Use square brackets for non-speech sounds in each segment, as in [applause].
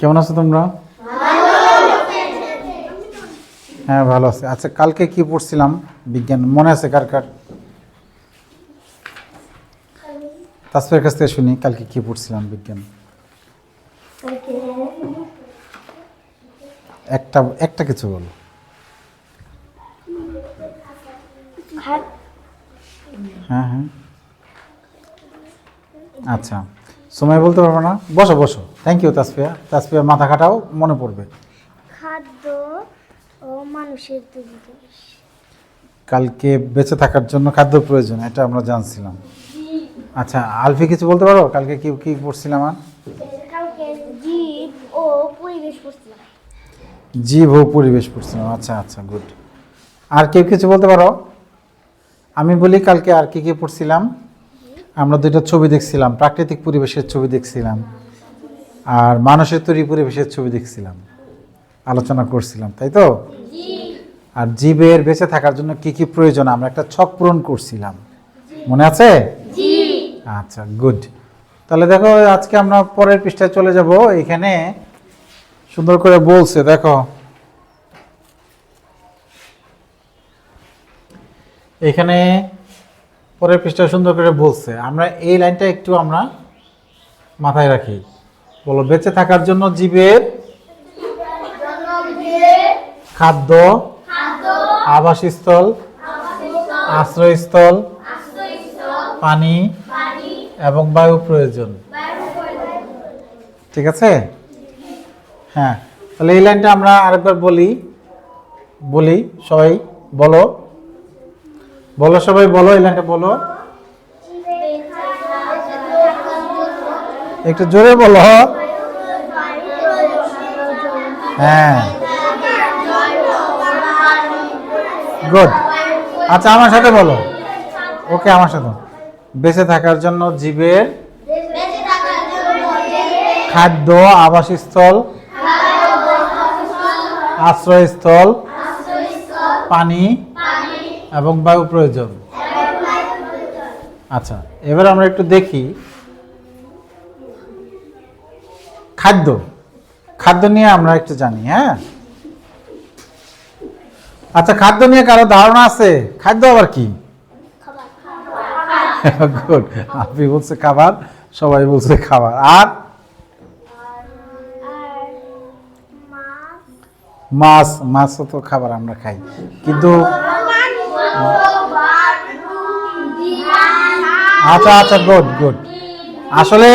কেমন আছো তোমরা? হ্যাঁ ভালো আছে। আচ্ছা কালকে কি পড়ছিলাম বিজ্ঞান? মনে আছে কার কার? তাসফের কাছ থেকে শুনি কালকে কি পড়ছিলাম বিজ্ঞান? একটা একটা কিছু বলো। হ্যাঁ হ্যাঁ। আচ্ছা। সময় বলতে পারব না? বসো বসো। Thank you Tasfia. তাসফিয়া মাথা খাটাও মনে পড়বে। খাদ্য ও মানুষের কালকে বেঁচে থাকার জন্য খাদ্য প্রয়োজন এটা আমরা জানছিলাম। আচ্ছা আলফি কিছু বলতে পারো? কালকে কি কি পড়ছিলাম আর? কালকে জীব ও পরিবেশ পড়ছিলাম। জীব ও পরিবেশ পড়ছিলাম আচ্ছা আচ্ছা গুড আর কেউ কিছু বলতে পারো? আমি বলি কালকে আর কি কি পড়ছিলাম? আমরা দুইটা ছবি দেখছিলাম, প্রাকৃতিক পরিবেশের ছবি দেখছিলাম আর মানুষের তৈরি পরিবেশের ছবি দেখছিলাম, আলোচনা করছিলাম, তাই তো? আর জীবের বেঁচে থাকার জন্য কি কি প্রয়োজন আমরা একটা ছক পূরণ করছিলাম। মনে আছে? আচ্ছা গুড তাহলে দেখো, আজকে আমরা পরের পৃষ্ঠায় চলে যাব, এখানে সুন্দর করে বলছে, দেখো। এখানে পরের পৃষ্ঠায় সুন্দর করে বলছে, আমরা এই লাইনটা একটু আমরা মাথায় রাখি। বলো, বেঁচে থাকার জন্য জীবের খাদ্য, আবাসস্থল, আশ্রয়স্থল, পানি এবং বায়ু প্রয়োজন। ঠিক আছে? হ্যাঁ তাহলে এই লাইনটা আমরা আরেকবার বলি বলি, সবাই বলো। বলো সবাই, বলো লাইনটা বলো। একটু জোরে বলো। হ্যাঁ। গুড আচ্ছা আমার সাথে বলো। ওকে, আমার সাথে। বেঁচে থাকার জন্য জীবের খাদ্য, আবাসস্থল, আশ্রয়স্থল, পানি এবং বায়ু প্রয়োজন। আচ্ছা এবার আমরা একটু দেখি। খাদ্য। খাদ্য নিয়ে আমরা একটু জানি হ্যাঁ? আচ্ছা খাদ্য নিয়ে কারও ধারণা আছে? খাদ্য আবার কি? গুড। আপনি বলছে খাবার সবাই বলছে খাবার। আর? মাছ। মাছ তো খাবার আমরা খাই। কিন্তু আচ্ছা আচ্ছা গুড গুড আসলে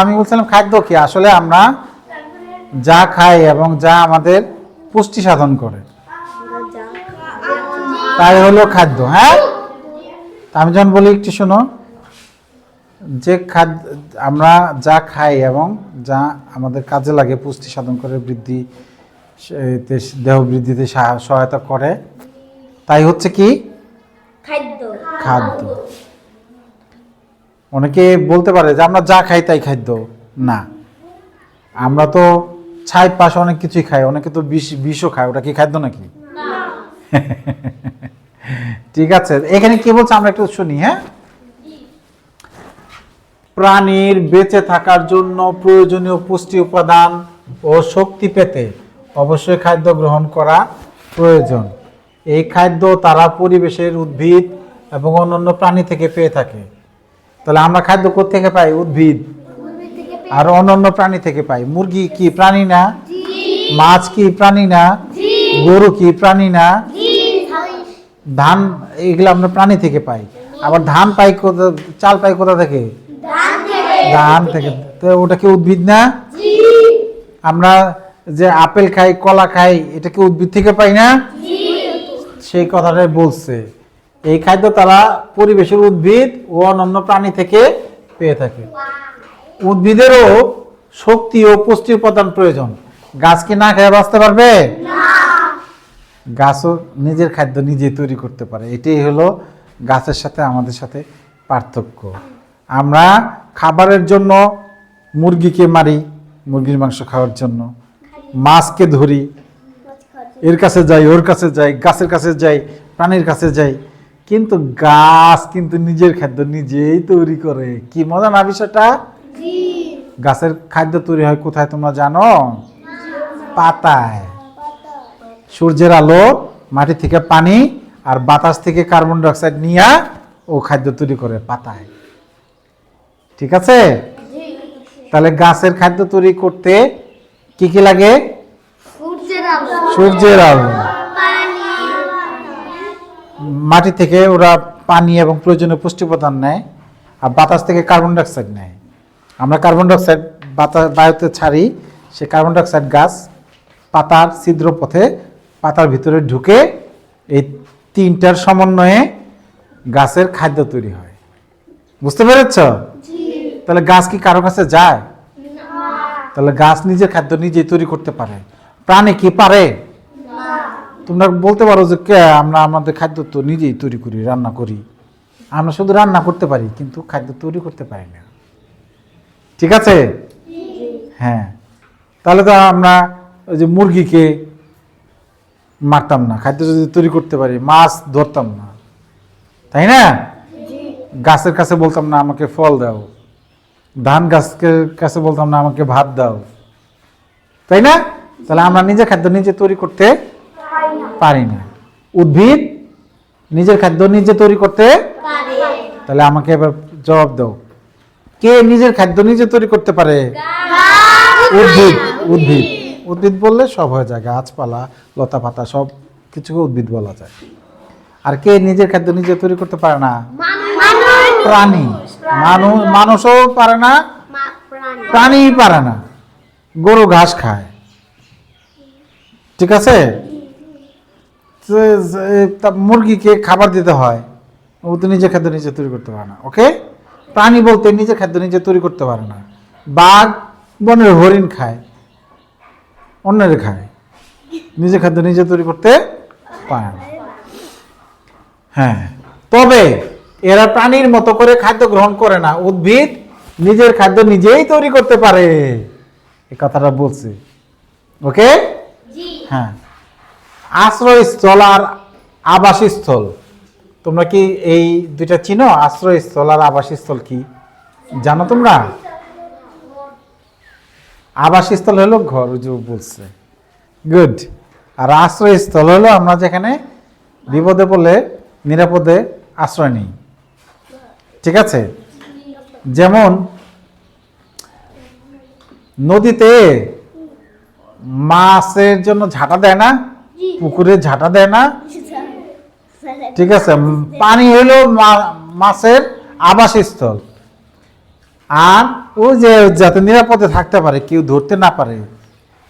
আমি বলছিলাম খাদ্য কি? আসলে আমরা যা খাই এবং যা আমাদের পুষ্টি সাধন করে। তাই হলো খাদ্য হ্যাঁ? আমি যখন বলি, একটু শোনো। যে খাদ্য আমরা যা খাই এবং যা আমাদের কাজে লাগে পুষ্টি সাধন করে, বৃদ্ধি দেহ বৃদ্ধিতে সহায়তা করে তাই হচ্ছে কি? খাদ্য। খাদ্য। অনেকে বলতে পারে যে আমরা যা খাই তাই খাদ্য। না। আমরা তো ছাই পাশ অনেক কিছুই খাই অনেকে তো বিষ বিষও খায়। ওটা কি খাদ্য নাকি? [laughs] ঠিক আছে। এখানে কি বলছে? আমরা একটু শুনি হ্যাঁ? প্রাণীর বেঁচে থাকার জন্য প্রয়োজনীয় পুষ্টি উপাদান ও শক্তি পেতে অবশ্যই খাদ্য গ্রহণ করা প্রয়োজন। এই খাদ্য তারা পরিবেশের উদ্ভিদ এবং অন্যান্য প্রাণী থেকে পেয়ে থাকে। তাহলে আমরা খাদ্য থেকে পাই? উদ্ভিদ। আর অন্যান্য প্রাণী থেকে পাই? মুরগি কি প্রাণী না? মাছ কি প্রাণী না? গরু কি প্রাণী না? ধান। এগুলো আমরা প্রাণী থেকে পাই। আবার ধান পাই কোথা চাল পাই কোথা থেকে? ধান থেকে। তো ওটা কি উদ্ভিদ না? আমরা যে আপেল খাই কলা খাই এটা কি উদ্ভিদ থেকে পাই না? সেই কথাটাই বলছে। এই খাদ্য তারা পরিবেশের উদ্ভিদ ও অন্যান্য প্রাণী থেকে পেয়ে থাকে। উদ্ভিদেরও শক্তি ও পুষ্টি উপাদান প্রয়োজন। গাছ কি না খেয়ে বাঁচতে পারবে? গাছও নিজের খাদ্য নিজেই তৈরি করতে পারে। এটাই হলো গাছের সাথে আমাদের সাথে পার্থক্য। আমরা খাবারের জন্য মুরগিকে মারি মুরগির মাংস খাওয়ার জন্য। মাছকে ধরি এর কাছে যাই ওর কাছে যাই গাছের কাছে যাই প্রাণীর কাছে যাই। কিন্তু গাছ কিন্তু নিজের খাদ্য নিজেই তৈরি করে। কি মজা না বিষয়টা? গাছের খাদ্য তৈরি হয় কোথায় তোমরা জানো? পাতায়। সূর্যের আলো মাটি থেকে পানি আর বাতাস থেকে কার্বন ডাইঅক্সাইড নিয়ে ও খাদ্য তৈরি করে পাতায়। ঠিক আছে? তাহলে গাছের খাদ্য তৈরি করতে কি কি লাগে? সূর্যের আলো। মাটি থেকে ওরা পানি এবং প্রয়োজনীয় পুষ্টি উপাদান নেয় আর বাতাস থেকে কার্বন ডাইঅক্সাইড নেয়। আমরা কার্বন ডাইঅক্সাইড বাতাস বায়ুতে ছাড়ি সে কার্বন ডাইঅক্সাইড গাছ পাতার ছিদ্র পথে পাতার ভিতরে ঢুকে এই তিনটার সমন্বয়ে গাছের খাদ্য তৈরি হয়। বুঝতে পেরেছ? তাহলে গাছ কি কারও কাছে যায়? তাহলে গাছ নিজের খাদ্য নিজেই তৈরি করতে পারে। প্রাণী কি পারে? তোমরা বলতে পারো যে কে? আমরা আমাদের খাদ্য তো নিজেই তৈরি করি, রান্না করি। আমরা শুধু রান্না করতে পারি, কিন্তু খাদ্য তৈরি করতে পারি না। ঠিক আছে? হ্যাঁ। তাহলে তো আমরা ওই যে মুরগিকে মারতাম না, খাদ্য যদি তৈরি করতে পারি, মাছ ধরতাম না। তাই না? গাছের কাছে বলতাম না, আমাকে ফল দাও। ধান গাছের কাছে বলতাম না, আমাকে ভাত দাও। তাই না? তাহলে আমরা নিজের খাদ্য নিজে তৈরি করতে পারি না। উদ্ভিদ নিজের খাদ্য নিজে তৈরি করতে তাহলে আমাকে এবার জবাব দাও। কে নিজের খাদ্য নিজে তৈরি করতে পারে? উদ্ভিদ। উদ্ভিদ। উদ্ভিদ বললে সব হয়ে যায় গাছপালা লতা পাতা সব কিছুকে উদ্ভিদ বলা যায়। আর কে নিজের খাদ্য নিজে তৈরি করতে পারে না? প্রাণী। মানুষ মানুষও পারে না প্রাণী। পারে না। গরু ঘাস খায়। ঠিক আছে? মুরগিকে খাবার দিতে হয়। ও তো নিজে খাদ্য নিজে তৈরি করতে পারে না, ওকে? প্রাণী বলতে নিজে খাদ্য নিজে তৈরি করতে পারে না। বাঘ বনের হরিণ খায়, অন্যের খায়। নিজে খাদ্য নিজে তৈরি করতে পারে না। হ্যাঁ। তবে এরা প্রাণীর মতো করে খাদ্য গ্রহণ করে না, উদ্ভিদ নিজের খাদ্য নিজেই তৈরি করতে পারে। এ কথাটা বলছি, ওকে? হ্যাঁ। আশ্রয়স্থল আর আবাসস্থল। তোমরা কি এই দুইটা চিনো? আশ্রয়স্থল আর আবাসস্থল কি? জানো তোমরা? আবাসস্থল হলো ঘর যে বলছে। গুড আর আশ্রয়স্থল হলো আমরা যেখানে বিপদে পড়লে, নিরাপদে আশ্রয় নিই। ঠিক আছে? যেমন নদীতে মাছের জন্য ঝাঁটা দেয় না? পুকুরে ঝাঁটা দেয় না? ঠিক আছে পানি হলো মাছের আবাসস্থল। আর ওই যে যাতে নিরাপদে থাকতে পারে কেউ ধরতে না পারে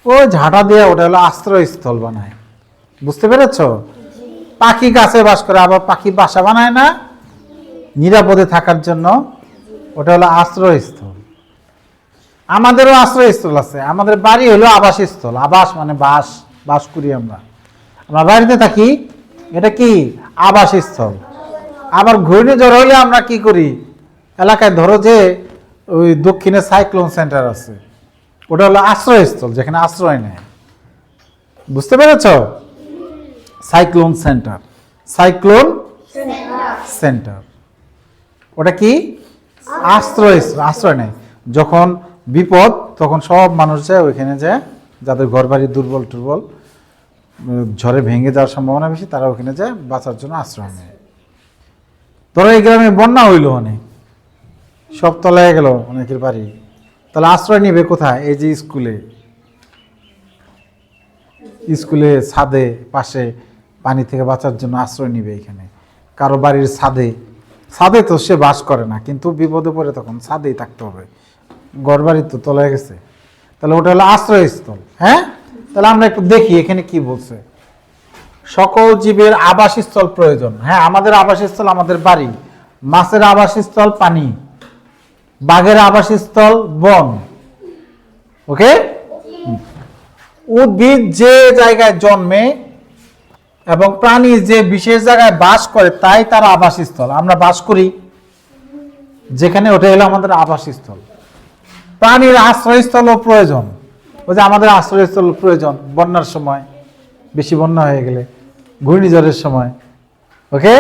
ওই ঝাঁটা দিয়ে ওটা হলো আশ্রয়স্থল বানায়। বুঝতে পেরেছ? পাখি গাছে বাস করে আবার পাখি বাসা বানায় না? নিরাপদে থাকার জন্য ওটা হলো আশ্রয়স্থল। আমাদেরও আশ্রয়স্থল আছে। আমাদের বাড়ি হলো আবাসস্থল। আবাস মানে বাস বাস করি আমরা। আমরা বাড়িতে থাকি, এটা কি? আবাসস্থল। আবার ঘূর্ণিঝড় হলে আমরা কি করি? এলাকায় ধরো যে ওই দক্ষিণে সাইক্লোন সেন্টার আছে। ওটা হলো আশ্রয়স্থল, যেখানে আশ্রয় নেয়। বুঝতে পেরেছ? Cyclone centre. Cyclone centre. ওটা কি? আশ্রয় আশ্রয় নেয়। যখন বিপদ, তখন সব মানুষ যায় ওইখানে যায় যাদের ঘর বাড়ি দুর্বল টুর্বল ঝড়ে ভেঙে যাওয়ার সম্ভাবনা বেশি, তারা ওখানে যায় বাঁচার জন্য আশ্রয় নেয়। ধরো এই গ্রামে বন্যা হইল অনেক, সব তলায় গেল অনেকের বাড়ি। তাহলে আশ্রয় নিবে কোথায়? এই যে স্কুলে। স্কুলে, ছাদে, পাশে পানি থেকে বাঁচার জন্য আশ্রয় নিবে এখানে। কারও বাড়ির ছাদে। ছাদে তো সে বাস করে না, কিন্তু বিপদে পড়ে তখন ছাদেই থাকতে হবে। ঘর বাড়ি তো তলায় গেছে। তাহলে ওটা হলো আশ্রয়স্থল। হ্যাঁ? তাহলে আমরা একটু দেখি এখানে কি বলছে। সকল জীবের আবাসস্থল প্রয়োজন। হ্যাঁ আমাদের আবাসস্থল আমাদের বাড়ি। মাছের আবাসস্থল পানি। বাঘের আবাসস্থল বন। ওকে? উদ্ভিদ যে জায়গায় জন্মে এবং প্রাণী যে বিশেষ জায়গায় বাস করে, তাই তার আবাসস্থল। আমরা বাস করি। যেখানে ওটা হলো আমাদের আবাসস্থল। প্রাণীর আশ্রয়স্থলও প্রয়োজন। ওই যে আমাদের আশ্রয়স্থল প্রয়োজন বন্যার সময়, বেশি বন্যা হয়ে গেলে, ঘূর্ণিঝড়ের সময়। ওকে?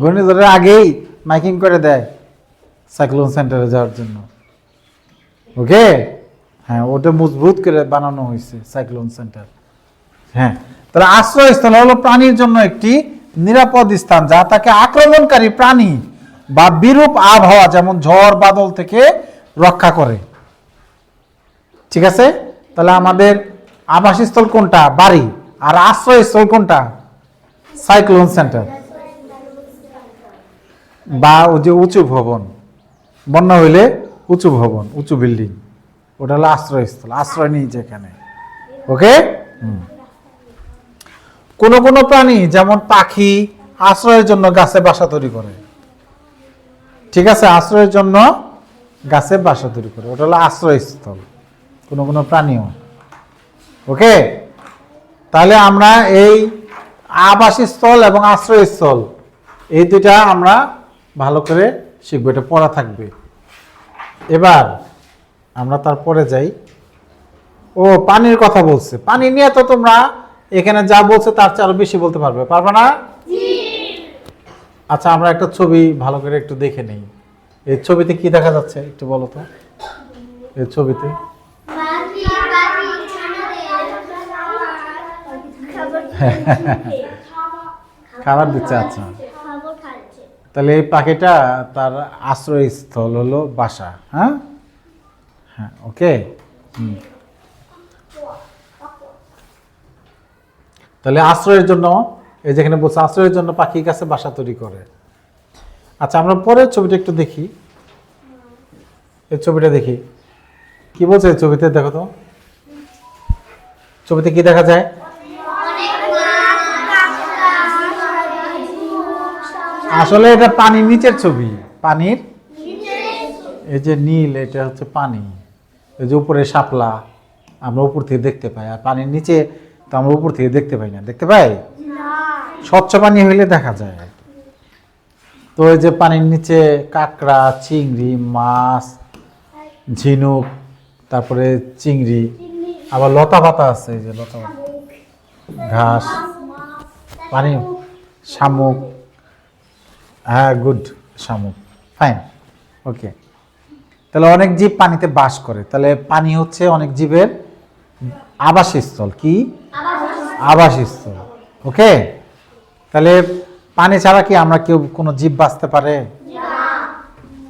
ঘূর্ণিঝড়ের আগেই মাইকিং করে দেয় সাইক্লোন সেন্টারে যাওয়ার জন্য। ওকে? হ্যাঁ ওটা মজবুত করে বানানো হয়েছে সাইক্লোন সেন্টার। হ্যাঁ তাহলে আশ্রয়স্থল হলো প্রাণীর জন্য একটি নিরাপদ স্থান যা তাকে আক্রমণকারী প্রাণী বা বিরূপ আবহাওয়া, যেমন ঝড়, বাদল থেকে রক্ষা করে। ঠিক আছে? তাহলে আমাদের আবাসস্থল কোনটা? বাড়ি। আর আশ্রয়স্থল কোনটা? Cyclone centre. বা যে উঁচু ভবন। বন্যা হইলে উঁচু ভবন, উঁচু বিল্ডিং। ওটা হলো আশ্রয়স্থল, আশ্রয় নিই যেখানে ওকে? কোন কোন প্রাণী, যেমন পাখি, আশ্রয়ের জন্য গাছে বাসা তৈরি করে। ঠিক আছে? আশ্রয়ের জন্য গাছে বাসা তৈরি করে। ওটা হলো আশ্রয়স্থল। কোনো কোনো প্রাণীও। ওকে? তাহলে আমরা এই আবাসস্থল এবং আশ্রয়স্থল এই দুটা আমরা ভালো করে শিখব, এটা পড়া থাকবে। এবার আমরা তারপরে যাই। ও, পানির কথা বলছে। পানি নিয়ে তো তোমরা এখানে যা বলছে তার চেয়ে আরও বেশি বলতে পারবে। পারবে না? আচ্ছা আমরা একটা ছবি ভালো করে একটু দেখে নেই। এই ছবিতে কি দেখা যাচ্ছে একটু বলো তো? এই ছবিতে পাখি পাখি খাবার দিচ্ছে আচ্ছা। তাহলে এই পাখিটা তার আশ্রয়স্থল হলো বাসা হ্যাঁ? হ্যাঁ ওকে? হুম। তাহলে আশ্রয়ের জন্য, এই যেখানে বলছে আশ্রয়ের জন্য পাখির কাছে বাসা তৈরি করে। আচ্ছা আমরা পরের ছবিটা একটু দেখি। এই ছবিটা দেখি। কি বলছে ছবিতে, দেখো তো। ছবিতে কি দেখা যায়? আসলে এটা পানির নিচের ছবি। পানির? এই যে নীল এটা হচ্ছে পানি। এই যে উপরে শাপলা আমরা উপর থেকে দেখতে পাই। আর পানির নিচে তো আমরা উপর থেকে দেখতে পাই না। দেখতে পাই? স্বচ্ছ পানি হইলে দেখা যায়। তো এই যে পানির নিচে কাঁকড়া চিংড়ি মাছ ঝিনুক তারপরে চিংড়ি আবার লতা পাতা আছে এই যে লতা পাতা। ঘাস। পানি শামুক। হ্যাঁ গুড শামুক ফাইন ওকে তাহলে অনেক জীব পানিতে বাস করে। তাহলে পানি হচ্ছে অনেক জীবের আবাসস্থল। কি? আবাসস্থল। ওকে তাহলে পানি ছাড়া কি আমরা কেউ কোনো জীব বাঁচতে পারে?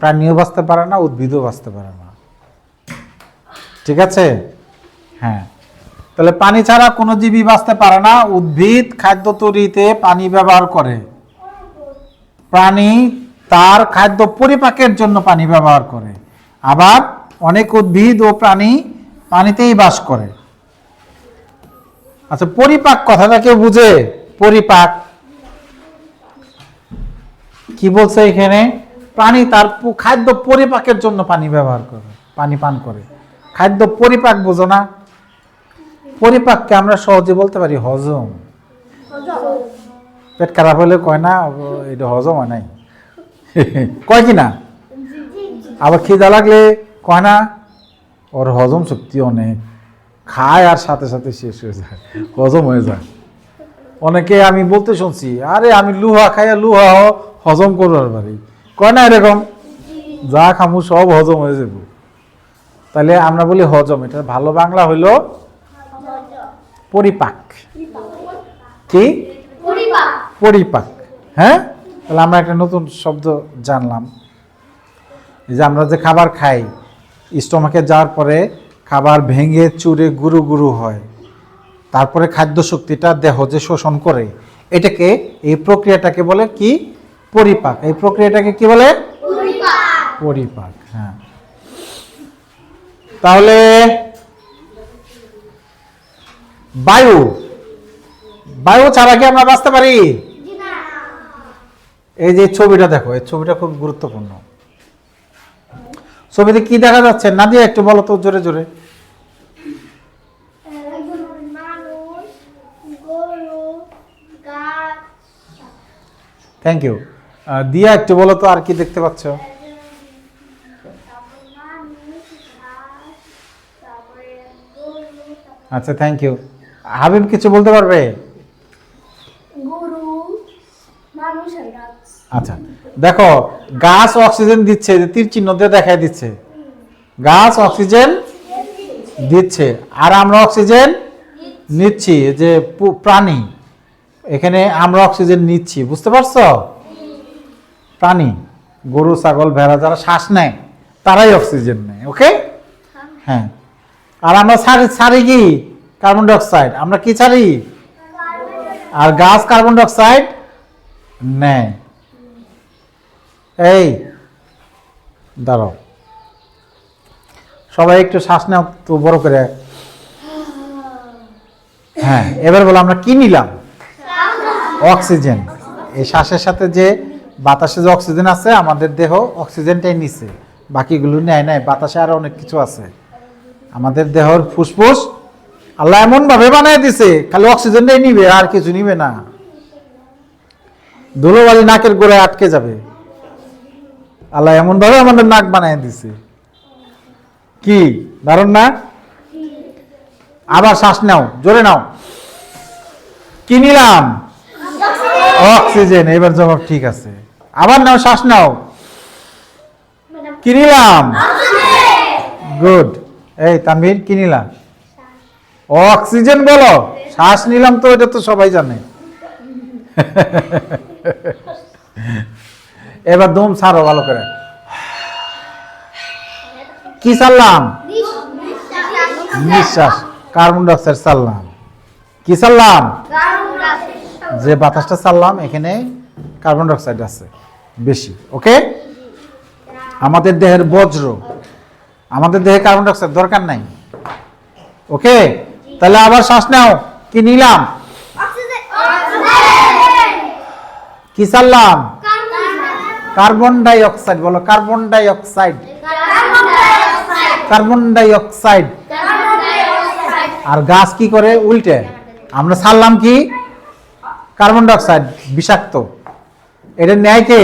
প্রাণীও বাঁচতে পারে না, উদ্ভিদও বাঁচতে পারে না। ঠিক আছে? হ্যাঁ। তাহলে পানি ছাড়া কোনো জীবই বাঁচতে পারে না। উদ্ভিদ খাদ্য তৈরিতে পানি ব্যবহার করে। প্রাণী তার খাদ্য পরিপাকের জন্য পানি ব্যবহার করে। আবার অনেক উদ্ভিদ ও প্রাণী পানিতেই বাস করে। আচ্ছা পরিপাক কথাটা কেউ বুঝে? পরিপাক। কি বলছে এখানে? প্রাণী তার খাদ্য পরিপাকের জন্য পানি ব্যবহার করে, পানি পান করে। খাদ্য পরিপাক বোঝো না। পরিপাককে আমরা সহজে বলতে পারি হজম। পেট খারাপ হলে কয় না এটা হজম হয় নাই। কয় কি না? আবার খিদা লাগলে কয় না ওর হজম শক্তি অনেক। খায় আর সাথে সাথে শেষ হয়ে যায় হজম হয়ে যায়। অনেকে আমি বলতে শুনছি আরে আমি লুহা খাইয়া লুহা হজম করবার পারি। কয় না এরকম? যা খামু সব হজম হয়ে যাব। তাহলে আমরা বলি হজম এটা ভালো বাংলা হইল পরিপাক। কি? পরিবার পরিপাক হ্যাঁ? তাহলে আমরা একটা নতুন শব্দ জানলাম। যে আমরা যে খাবার খাই, স্টোমাকে যাওয়ার পরে খাবার ভেঙে চুরে গুরু গুরু হয়, তারপরে খাদ্য শক্তিটা দেহ যে শোষণ করে, এটাকে এই প্রক্রিয়াটাকে বলে কি? পরিপাক। এই প্রক্রিয়াটাকে কি বলে? পরিপাক হ্যাঁ। তাহলে বায়ু। বায়ু ছাড়া কি আমরা বাঁচতে পারি? এই যে ছবিটা দেখো, এই ছবিটা খুব গুরুত্বপূর্ণ। ছবিতে কি দেখা যাচ্ছে? না নাদিয়া, একটু বলো তো জোরে জোরে। থ্যাংক ইউ দিয়া, একটু বলো তো আর কি দেখতে পাচ্ছ? আচ্ছা থ্যাংক ইউ হাবিব, কিছু বলতে পারবে? মানুষ আচ্ছা দেখো, গাছ অক্সিজেন দিচ্ছে, যে তীর চিহ্ন দিয়ে দেখাই দিচ্ছে। গাছ অক্সিজেন দিচ্ছে, আর আমরা অক্সিজেন নিচ্ছি যে প্রাণী। এখানে আমরা অক্সিজেন নিচ্ছি, বুঝতে পারছ? প্রাণী, গরু, ছাগল, ভেড়া, যারা শ্বাস নেয়, তারাই অক্সিজেন নেয়, ওকে? হ্যাঁ। আর আমরা ছাড়ি ছাড়ি কি? Carbon dioxide. আমরা কি ছাড়ি? আর গাছ কার্বন ডাইঅক্সাইড নেয়। এই, দাঁড়াও। সবাই একটু শ্বাস নাও তো বড় করে। হ্যাঁ এবার বলো, আমরা কি নিলাম? অক্সিজেন। এই শ্বাসের সাথে যে বাতাসে যে অক্সিজেন আছে, আমাদের দেহ অক্সিজেনটাই নিছে। বাকিগুলো নেয় নাই, বাতাসে আরও অনেক কিছু আছে। আমাদের দেহর ফুসফুস আল্লাহ এমন ভাবে বানায় দিছে, খালি অক্সিজেনটাই নিবে, আর কিছু নিবে না। ধুলোবালি নাকের গোড়ায় আটকে যাবে। আল্লাহ এমন ভাবে আমাদের নাক বানায় দিছে। কি? দারুণ না? আবার শ্বাস নাও, জোরে নাও। কি নিলাম? অক্সিজেন এবার জবাব ঠিক আছে। আবার নাও, শ্বাস নাও। কি নিলাম? গুড। এই তানভীর, কি নিলাম? অক্সিজেন বলো। শ্বাস নিলাম তো, এটা তো সবাই জানে। এবার দম ছাড়ো ভালো করে। কি ছাড়লাম? নিঃশ্বাস। কার্বন ডাইঅক্সাইড ছাড়লাম। কি ছাড়লাম? যে বাতাসটা ছাড়লাম এখানে কার্বন ডাইঅক্সাইড আছে বেশি ওকে? আমাদের দেহের বজ্র আমাদের দেহে কার্বন ডাইঅক্সাইড দরকার নাই ওকে? তাহলে আবার শ্বাস নাও কি নিলাম? কি ছাড়লাম? কার্বন ডাই অক্সাইড বলো carbon dioxide carbon dioxide আর গাছ কি করে? উল্টে। আমরা ছাড়লাম কি? কার্বন ডাইঅক্সাইড বিষাক্ত। এটা নেয় কে?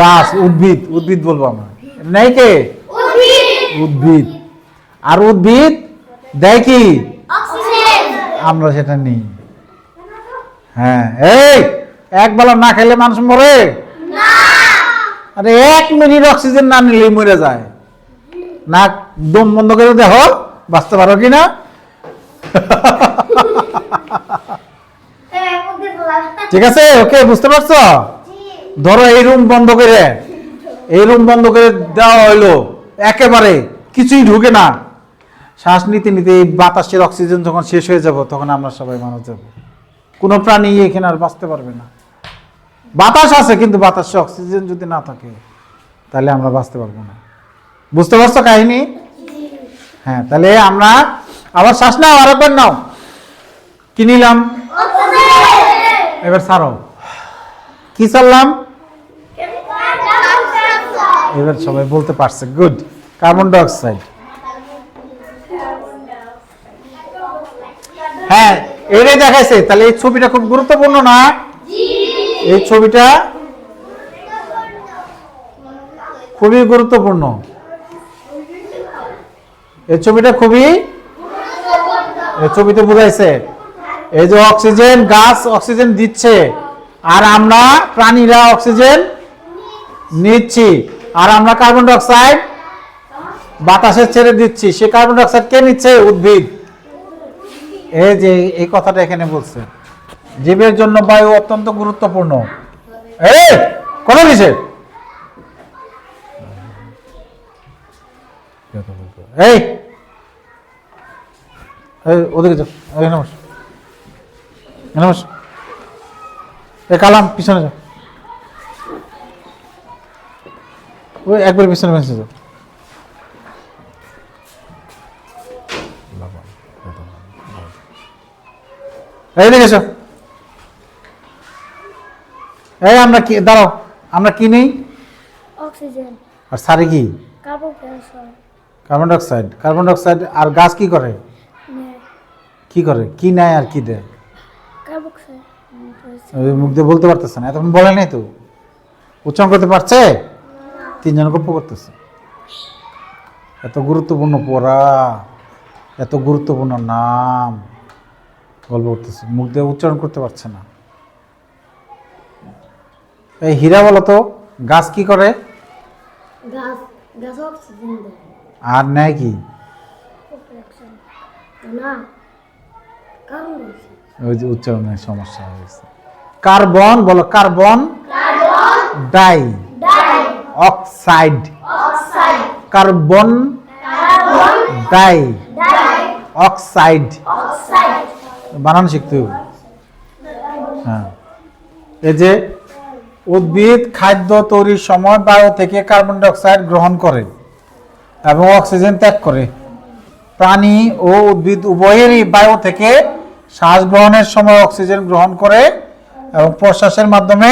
গাছ। উদ্ভিদ। উদ্ভিদ বলব আমরা। নেয় কে? উদ্ভিদ। আর উদ্ভিদ দেয় কি? আমরা সেটা নেই। হ্যাঁ এই এক বেলা না খেলে মানুষ মরে। আরে এক মিনিট অক্সিজেন না নিলেই মরে যায়। নাক দম বন্ধ করে দেখো, বাঁচতে পারো কি না ঠিক আছে, ওকে, বুঝতে পারছ? ধরো এই রুম বন্ধ করে, এই রুম বন্ধ করে দেওয়া হইল, একেবারে কিছুই ঢুকে না। শ্বাস নিতে নিতে এই বাতাসের অক্সিজেন যখন শেষ হয়ে যাব, তখন আমরা সবাই মারা যাব। কোনো প্রাণী এখানে আর বাঁচতে পারবে না। বাতাস আছে, কিন্তু বাতাসে অক্সিজেন যদি না থাকে, তাহলে আমরা বাঁচতে পারব না। বুঝতে পারছ কাহিনী? হ্যাঁ তাহলে আমরা আবার শ্বাস নাও, আরেকবার নাও। কি নিলাম? এবার সারো। কি ছাড়লাম এবার সবাই বলতে পারছে গুড কার্বন ডাইঅক্সাইড। হ্যাঁ এটাই দেখাইছে, তাহলে এই ছবিটা খুব গুরুত্বপূর্ণ না? এই ছবিটা খুবই গুরুত্বপূর্ণ। এই ছবিটা খুবই এই ছবিতে বুঝাইছে, এই যে অক্সিজেন, গাছ অক্সিজেন দিচ্ছে, আর আমরা প্রাণীরা অক্সিজেন নিচ্ছি, আর আমরা কার্বন ডাইঅক্সাইড বাতাসে ছেড়ে দিচ্ছি। সে কার্বন ডাইঅক্সাইড কে নিচ্ছে? উদ্ভিদ। এই যে এই কথাটা এখানে বলছে। জীবের জন্য বায়ু অত্যন্ত গুরুত্বপূর্ণ। এই কোন কিসে এই ওদিকে যাও। বস। এখানে এ কালাম, পিছনে যাও। ওই, একবার পিছনে বেঁচে যাও। এই দেখে এসো। এই আমরা কি দাঁড়াও আমরা কি নেই? অক্সিজেন। আর সারে কি? কার্বন ডাইঅক্সাইড কার্বন ডাইঅক্সাইড আর গাছ কি করে? কি করে? কি নেয় আর কি দেয়? মুখ দিয়ে বলতে পারতেছে না এতক্ষণ বলে নাই তো। উচ্চারণ করতে পারছে? তিনজন গপ্প করতেছে। এত গুরুত্বপূর্ণ পড়া এত গুরুত্বপূর্ণ নাম। গল্প করতেছে। মুখ দিয়ে উচ্চারণ করতে পারছে না। এই হীরা বলো তো গাছ কি করে? আর নেয় কি? ওই যে উচ্চারণের সমস্যা হয়েছে কার্বন বলো carbon? Dioxide. Carbon? Dioxide. বানান শিখতে হবে। হ্যাঁ। এই যে উদ্ভিদ খাদ্য তৈরির সময় বায়ু থেকে কার্বন ডাই অক্সাইড গ্রহণ করে এবং অক্সিজেন ত্যাগ করে। প্রাণী ও উদ্ভিদ উভয়েরই বায়ু থেকে শ্বাস গ্রহণের সময় অক্সিজেন গ্রহণ করে এবং প্রশ্বাসের মাধ্যমে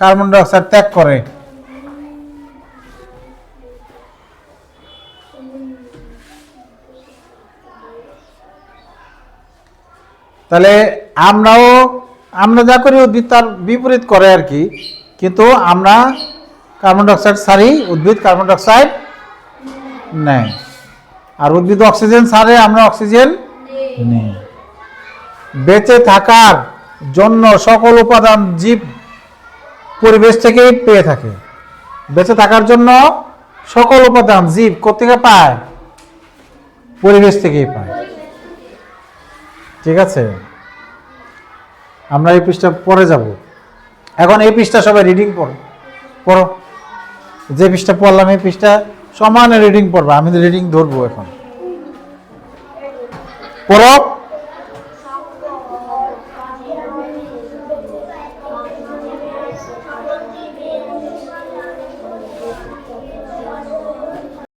কার্বন ডাই অক্সাইড ত্যাগ করে। তাহলে আমরাও, আমরা যা করি উদ্ভিদ তার বিপরীত করে আর কি। কিন্তু আমরা কার্বন ডাইঅক্সাইড সারি, উদ্ভিদ কার্বন ডাইঅক্সাইড নেয় আর উদ্ভিদ অক্সিজেন সারে আমরা অক্সিজেন নেই। বেঁচে থাকার জন্য সকল উপাদান জীব পরিবেশ থেকেই পেয়ে থাকে। বেঁচে থাকার জন্য সকল উপাদান জীব কোথেকে পায়? পরিবেশ থেকেই পায়। ঠিক আছে? আমরা এই পৃষ্ঠা পরে যাব। এখন এই পৃষ্ঠা সবাই রিডিং পড়ো। পড়ো। যে পৃষ্ঠা পড়লাম, এই পৃষ্ঠা সমানে রিডিং পড়বা। আমি রিডিং ধরবো এখন। পড়ো।